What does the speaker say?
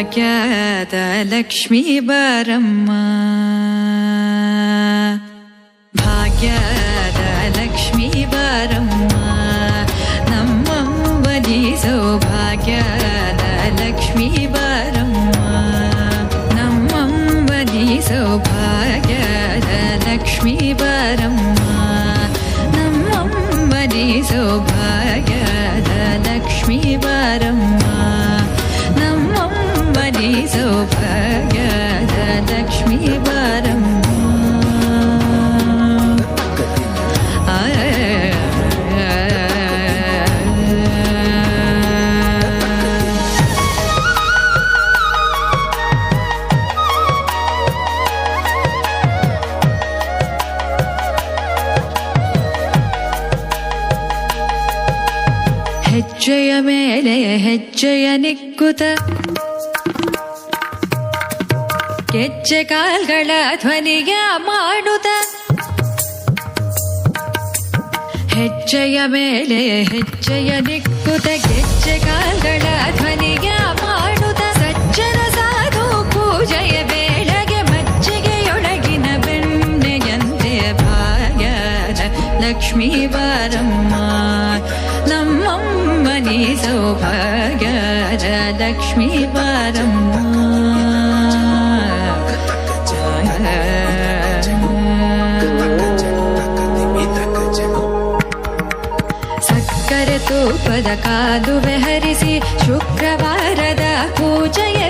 భాగ్యదలక్ష్మీ బరమ్మ భాగ్యదలక్ష్మీ బరమ్మ నమ్మమ్మ నీ సౌభాగ్యదలక్ష్మీ బరమ్మ నమ్మమ్మ నీ సౌభాగ్యదలక్ష్మీ బరమ్మ నమ్మమ్మ నీ సౌభాగ్యదలక్ష్మీ బరమ్మ ಹೆಜ್ಜೆಯ ಮೇಲೆ ಹೆಜ್ಜೆಯ ನಿಕ್ಕುತ. ಗೆಜ್ಜೆ ಕಾಲ್ಗಳ ಧ್ವನಿಯ ಮಾಡುತ್ತ ಹೆಜ್ಜೆಯ ಮೇಲೆ ಹೆಜ್ಜೆಯ ನಿಕ್ಕುತ ಗೆಜ್ಜೆ ಕಾಲ್ಗಳ ಧ್ವನಿಯ ಮಾಡುತ್ತ ಸಜ್ಜನ ಸಾಧು ಪೂಜೆಯ ವೇಳೆಗೆ ಮಜ್ಜಿಗೆಯೊಳಗಿನ ಬೆಣ್ಣೆಯಂತೆ ಭಾಗ ಲಕ್ಷ್ಮೀ ಬಾರಮ್ಮ. ನಮ್ಮಮ್ಮನಿ ಸೌಭಾಗ್ಯದ ಲಕ್ಷ್ಮೀ ಸಕ್ಕರೆ ತೂಪದ ಕಾದುವೆ ಹರಿಸಿ ಶುಕ್ರವಾರದ ಪೂಜೆಯ